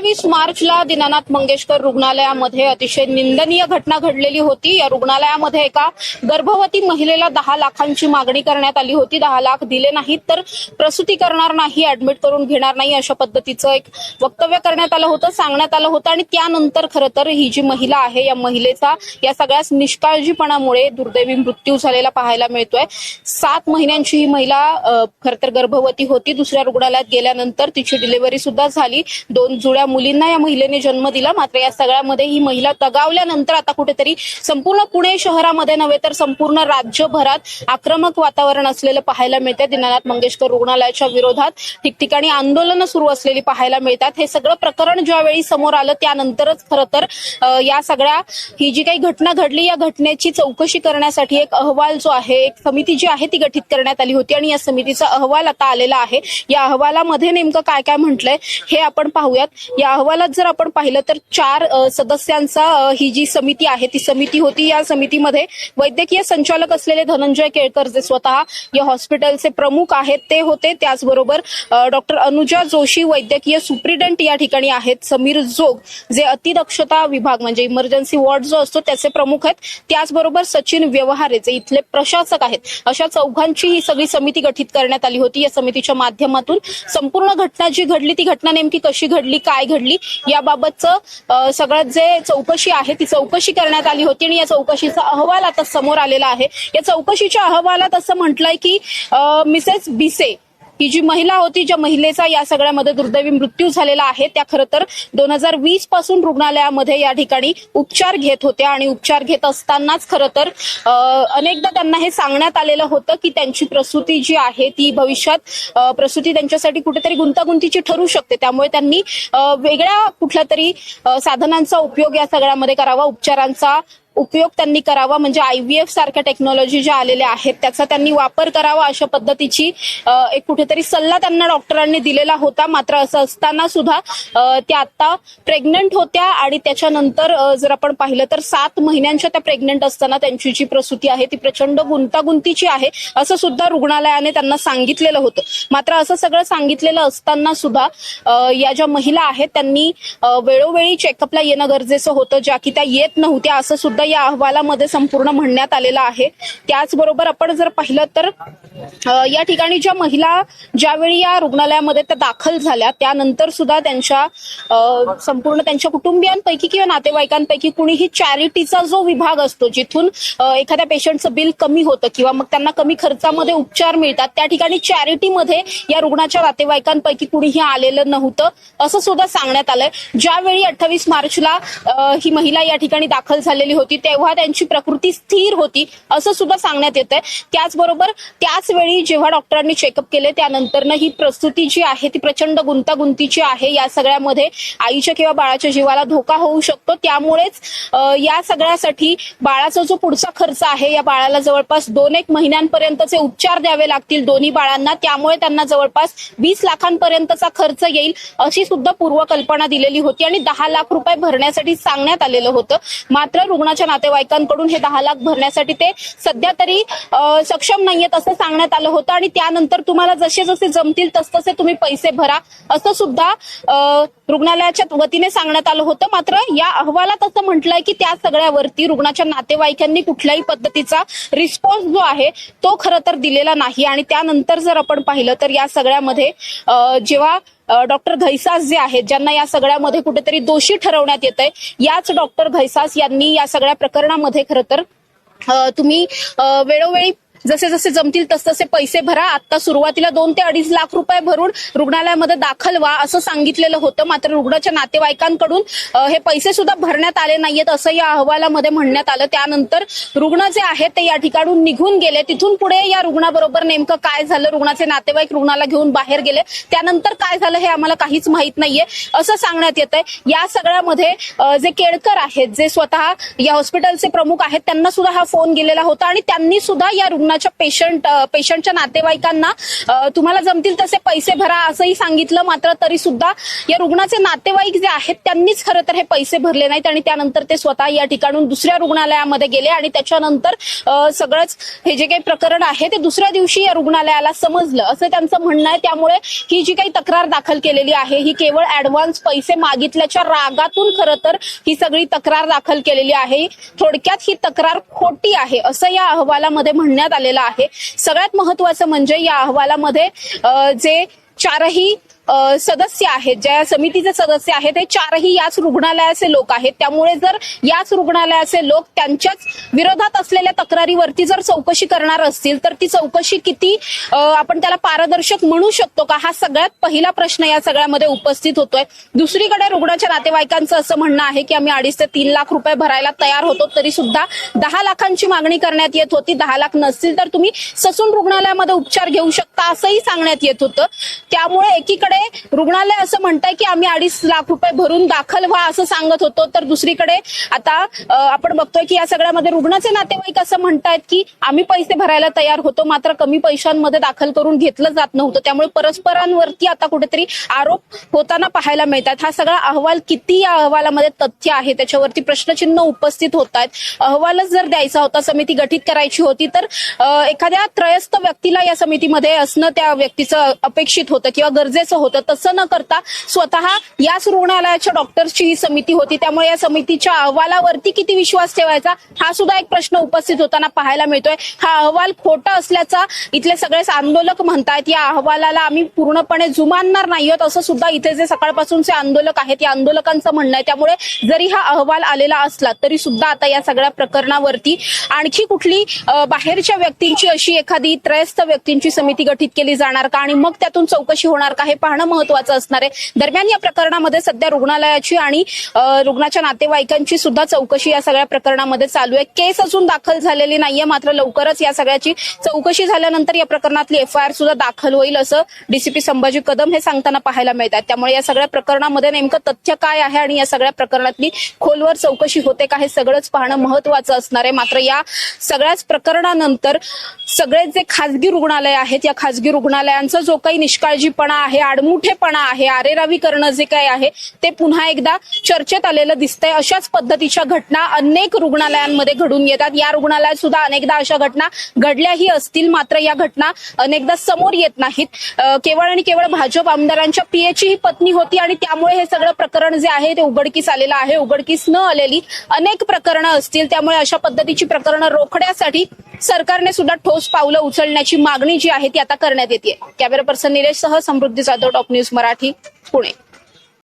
अठ्ठावीस मार्चला दीनानाथ मंगेशकर रुग्णालयामध्ये अतिशय निंदनीय घटना घडलेली होती. या रुग्णालयामध्ये एका गर्भवती महिलेला दहा लाखांची मागणी करण्यात आली होती. दहा लाख दिले नाहीत तर प्रसूती करणार नाही ऍडमिट करून घेणार नाही अशा पद्धतीचं एक वक्तव्य करण्यात आलं होतं सांगण्यात आलं होतं. आणि त्यानंतर खरं तर ही जी महिला आहे या महिलेचा या सगळ्या निष्काळजीपणामुळे दुर्दैवी मृत्यू झालेला पाहायला मिळतोय. सात महिन्यांची ही महिला खरं तर गर्भवती होती. दुसऱ्या रुग्णालयात गेल्यानंतर तिची डिलिव्हरी सुद्धा झाली. दोन जुळ्या मुलींना या महिलेने जन्म दिला. मात्र या सगळ्यामध्ये ही महिला दगावल्यानंतर आता कुठेतरी संपूर्ण पुणे शहरामध्ये नव्हे तर संपूर्ण राज्यभरात आक्रमक वातावरण असलेलं पाहायला मिळते दीनानाथ मंगेशकर रुग्णालयाच्या विरोधात ठिकठिकाणी आंदोलनं सुरू असलेली पाहायला मिळतात. हे सगळं प्रकरण ज्यावेळी समोर आलं त्यानंतरच खरं तर या सगळ्या ही जी काही घटना घडली या घटनेची चौकशी करण्यासाठी एक अहवाल जो आहे एक समिती जी आहे ती गठीत करण्यात आली होती आणि या समितीचा अहवाल आता आलेला आहे. या अहवालामध्ये नेमकं काय काय म्हटलंय हे आपण पाहूयात. या अहवालात जर आपण पाहिलं तर चार सदस्यांचा ही जी समिती आहे ती समिती होती. या समितीमध्ये वैद्यकीय संचालक असलेले धनंजय केळकर जे स्वतः या हॉस्पिटलचे प्रमुख आहेत ते होते. त्याचबरोबर डॉक्टर अनुजा जोशी वैद्यकीय सुप्रिटेंट या ठिकाणी आहेत. समीर जोग जे अतिदक्षता विभाग म्हणजे इमर्जन्सी वॉर्ड जो असतो त्याचे प्रमुख आहेत. त्याचबरोबर सचिन व्यवहारे जे इथले प्रशासक आहेत अशा चौघांची ही सगळी समिती गठीत करण्यात आली होती. या समितीच्या माध्यमातून संपूर्ण घटना जी घडली ती घटना नेमकी कशी घडली काय घडली याबाबतचं सगळं जे चौकशी आहे ती चौकशी करण्यात आली होती आणि या चौकशीचा अहवाल आता समोर आलेला आहे. या चौकशीच्या अहवालात असं म्हटलंय की मिसेस बिसे ही जी महिला होती ज्या महिलेचा या सगळ्यामध्ये दुर्दैवी मृत्यू झालेला आहे त्या खरं तर दोन हजार वीसपासून रुग्णालयामध्ये या ठिकाणी उपचार घेत होत्या. आणि उपचार घेत असतानाच खरं तर अनेकदा त्यांना हे सांगण्यात आलेलं होतं की त्यांची प्रसूती जी आहे ती भविष्यात प्रसूती त्यांच्यासाठी कुठेतरी गुंतागुंतीची ठरू शकते. त्यामुळे त्यांनी वेगळ्या कुठल्या तरी साधनांचा उपयोग या सगळ्यामध्ये करावा उपचारांचा उपयोग त्यांनी करावा म्हणजे आयव्हीएफ सारख्या टेक्नॉलॉजी ज्या आलेल्या आहेत त्याचा त्यांनी वापर करावा अशा पद्धतीची एक कुठेतरी सल्ला त्यांना डॉक्टरांनी दिलेला होता. मात्र असं असताना सुद्धा त्या आता प्रेग्नंट होत्या आणि त्याच्यानंतर जर आपण पाहिलं तर सात महिन्यांच्या त्या प्रेग्नंट असताना त्यांची जी प्रसूती आहे ती प्रचंड गुंतागुंतीची आहे असं सुद्धा रुग्णालयाने त्यांना सांगितलेलं होतं. मात्र असं सगळं सांगितलेलं असताना सुद्धा या ज्या महिला आहेत त्यांनी वेळोवेळी चेकअपला येणं गरजेचं होतं ज्या की त्या येत नव्हत्या असं सुद्धा या अहवालामध्ये संपूर्ण म्हणण्यात आलेलं आहे. त्याचबरोबर आपण जर पाहिलं तर या ठिकाणी ज्या महिला ज्यावेळी या रुग्णालयामध्ये त्या दाखल झाल्या त्यानंतर सुद्धा त्यांच्या संपूर्ण त्यांच्या कुटुंबियांपैकी किंवा नातेवाईकांपैकी कुणीही चॅरिटीचा जो विभाग असतो जिथून एखाद्या पेशंटचं बिल कमी होतं किंवा मग त्यांना कमी खर्चामध्ये उपचार मिळतात त्या ठिकाणी चॅरिटीमध्ये या रुग्णाच्या नातेवाईकांपैकी कुणीही आलेलं नव्हतं असं सुद्धा सांगण्यात आलंय. ज्यावेळी अठ्ठावीस मार्चला ही महिला या ठिकाणी दाखल झालेली होती तेव्हा त्यांची प्रकृती स्थिर होती असं सुद्धा सांगण्यात येत आहे त्याचबरोबर त्याच वेळी जेव्हा डॉक्टरांनी चेकअप केले त्यानंतरनं ही प्रस्तुती जी आहे ती प्रचंड गुंतागुंतीची आहे. या सगळ्यामध्ये आईच्या किंवा बाळाच्या जीवाला धोका होऊ शकतो. त्यामुळेच या सगळ्यासाठी बाळाचा जो पुढचा खर्च आहे या बाळाला जवळपास दोन एक महिन्यांपर्यंतचे उपचार द्यावे लागतील दोन्ही बाळांना. त्यामुळे त्यांना जवळपास वीस लाखांपर्यंतचा खर्च येईल अशी सुद्धा पूर्वकल्पना दिलेली होती आणि दहा लाख रुपये भरण्यासाठी सांगण्यात आलेलं होतं. मात्र रुग्णाच्या नातेवाईकांकडून हे दहा लाख भरण्यासाठी ते सध्या तरी सक्षम नाहीयेत असं सांगण्यात आलं होतं. आणि त्यानंतर तुम्हाला जसे जसे जमतील तसतसे तुम्ही पैसे भरा असं सुद्धा रुग्णालयाच्या वतीने सांगण्यात आलं होतं. मात्र या अहवालात असं म्हटलंय की त्या सगळ्यावरती रुग्णाच्या नातेवाईकांनी कुठल्याही पद्धतीचा रिस्पॉन्स जो आहे तो खरं तर दिलेला नाही. आणि त्यानंतर जर आपण पाहिलं तर या सगळ्यामध्ये जेव्हा डॉक्टर घैसास जे आहेत ज्यांना या सगळ्यामध्ये कुठेतरी दोषी ठरवण्यात येत आहे याच डॉक्टर घैसास यांनी या सगळ्या प्रकरणामध्ये खरं तर तुम्ही वेळोवेळी जसे जसे जमतील तसतसे पैसे भरा. आता सुरुवातीला दोन ते अडीच लाख रुपये भरून रुग्णालयामध्ये दाखल व्हा असं सांगितलेलं होतं. मात्र रुग्णाच्या नातेवाईकांकडून हे पैसे सुद्धा भरण्यात आले नाहीयेत असं या अहवालामध्ये म्हणण्यात आलं. त्यानंतर रुग्ण जे आहेत ते या ठिकाणून निघून गेले. तिथून पुढे या रुग्णाबरोबर नेमकं काय झालं? रुग्णाचे नातेवाईक रुग्णाला घेऊन बाहेर गेले. त्यानंतर काय झालं हे आम्हाला काहीच माहीत नाहीये असं सांगण्यात येत आहे या सगळ्यामध्ये जे केळकर आहेत जे स्वतः या हॉस्पिटलचे प्रमुख आहेत त्यांना सुद्धा हा फोन गेलेला होता आणि त्यांनी सुद्धा या रुग्ण रुग्णाच्या पेशंट पेशंटच्या नातेवाईकांना तुम्हाला जमतील तसे पैसे भरा असंही सांगितलं. मात्र तरी सुद्धा या रुग्णाचे नातेवाईक जे आहेत त्यांनीच खरं तर हे पैसे भरले नाहीत आणि त्यानंतर ते स्वतः या ठिकाणून दुसऱ्या रुग्णालयामध्ये गेले आणि त्याच्यानंतर सगळंच हे जे काही प्रकरण आहे ते दुसऱ्या दिवशी या रुग्णालयाला समजलं. असं त्यांचं म्हणणं आहे. त्यामुळे ही जी काही तक्रार दाखल केलेली आहे ही केवळ ऍडव्हान्स पैसे मागितल्याच्या रागातून खरं तर ही सगळी तक्रार दाखल केलेली आहे. थोडक्यात ही तक्रार खोटी आहे असं या अहवालामध्ये म्हणण्यात आलेला आहे. सगळ्यात महत्वाचं म्हणजे या अहवालामध्ये जे चारही सदस्य आहेत ज्या समितीचे सदस्य आहेत हे चारही याच रुग्णालयाचे लोक आहेत. त्यामुळे जर याच रुग्णालयाचे लोक त्यांच्याच विरोधात असलेल्या तक्रारीवरती जर चौकशी करणार असतील तर ती चौकशी किती आपण त्याला पारदर्शक म्हणू शकतो का? हा सगळ्यात पहिला प्रश्न या सगळ्यामध्ये उपस्थित होतोय. दुसरीकडे रुग्णाच्या नातेवाईकांचं असं म्हणणं आहे की आम्ही अडीच ते तीन लाख रुपये भरायला तयार होतो तरी सुद्धा दहा लाखांची मागणी करण्यात येत होती. दहा लाख नसतील तर तुम्ही ससून रुग्णालयामध्ये उपचार घेऊ शकता असंही सांगण्यात येत होतं. त्यामुळे एकीकडे रुग्णालय असं म्हणतंय की आम्ही अडीच लाख रुपये भरून दाखल व्हा असं सांगत होतो. तर दुसरीकडे आता आपण बघतोय की या सगळ्यामध्ये रुग्णाचे नातेवाईक असं म्हणतायत की आम्ही पैसे भरायला तयार होतो. मात्र कमी पैशांमध्ये दाखल करून घेतलं जात नव्हतं. त्यामुळे परस्परांवरती आता कुठेतरी आरोप होताना पाहायला मिळतात हा सगळा अहवाल किती या अहवालामध्ये तथ्य आहे? त्याच्यावरती प्रश्नचिन्ह उपस्थित होत आहेत अहवालच जर द्यायचा होता समिती गठीत करायची होती तर एखाद्या त्रयस्थ व्यक्तीला या समितीमध्ये असणं त्या व्यक्तीचं अपेक्षित होतं किंवा गरजेचं होतं. तसं न करता स्वतः याच रुग्णालयाच्या डॉक्टर्सची ही समिती होती. त्यामुळे या समितीच्या अहवालावरती किती विश्वास ठेवायचा हा सुद्धा एक प्रश्न उपस्थित होताना पाहायला मिळतोय. हा अहवाल खोटा असल्याचा इथले सगळेच आंदोलक म्हणतायत. या अहवालाला आम्ही पूर्णपणे जुमानणार नाही आहोत असं सुद्धा इथे जे सकाळपासूनचे आंदोलक आहेत या आंदोलकांचं म्हणणं आहे. त्यामुळे जरी हा अहवाल आलेला असला तरी सुद्धा आता या सगळ्या प्रकरणावरती आणखी कुठली बाहेरच्या व्यक्तींची अशी एखादी त्रयस्थ व्यक्तींची समिती गठीत केली जाणार का? आणि मग त्यातून चौकशी होणार का? हे पाहणं महत्वाचं असणार आहे. दरम्यान या प्रकरणामध्ये सध्या रुग्णालयाची आणि रुग्णाच्या नातेवाईकांची सुद्धा चौकशी या सगळ्या प्रकरणामध्ये चालू आहे. केस अजून दाखल झालेली नाहीये मात्र लवकरच या सगळ्याची चौकशी झाल्यानंतर या प्रकरणातली एफ आय आर सुद्धा दाखल होईल असं डीसीपी संभाजी कदम हे सांगताना पाहायला मिळतात. त्यामुळे या सगळ्या प्रकरणामध्ये नेमकं तथ्य काय आहे आणि या सगळ्या प्रकरणातली खोलवर चौकशी होते का हे सगळंच पाहणं महत्वाचं असणार आहे. मात्र या सगळ्याच प्रकरणानंतर सगळे जे खासगी रुग्णालय आहेत या खासगी रुग्णालयांचा जो काही निष्काळजीपणा आहे आडमुठेपणा आहे आरेरावी करणं जे काय आहे ते पुन्हा एकदा चर्चेत आलेलं दिसतंय. अशाच पद्धतीच्या घटना अनेक रुग्णालयांमध्ये घडून येतात. या रुग्णालयात सुद्धा अनेकदा अशा घटना घडल्याही असतील. मात्र या घटना अनेकदा समोर येत नाहीत. केवळ आणि केवळ भाजप आमदारांच्या पीएची ही पत्नी होती आणि त्यामुळे हे सगळं प्रकरण जे आहे ते उघडकीस आलेलं आहे. उघडकीस न आलेली अनेक प्रकरणं असतील. त्यामुळे अशा पद्धतीची प्रकरणं रोखण्यासाठी सरकारने सुद्धा ठोस पावलं उचलण्याची मागणी जी आहे ती आता करण्यात येते. कॅमेरा पर्सन निलेश सह समृद्धी जाधव ऑफ न्यूज मराठी पुणे.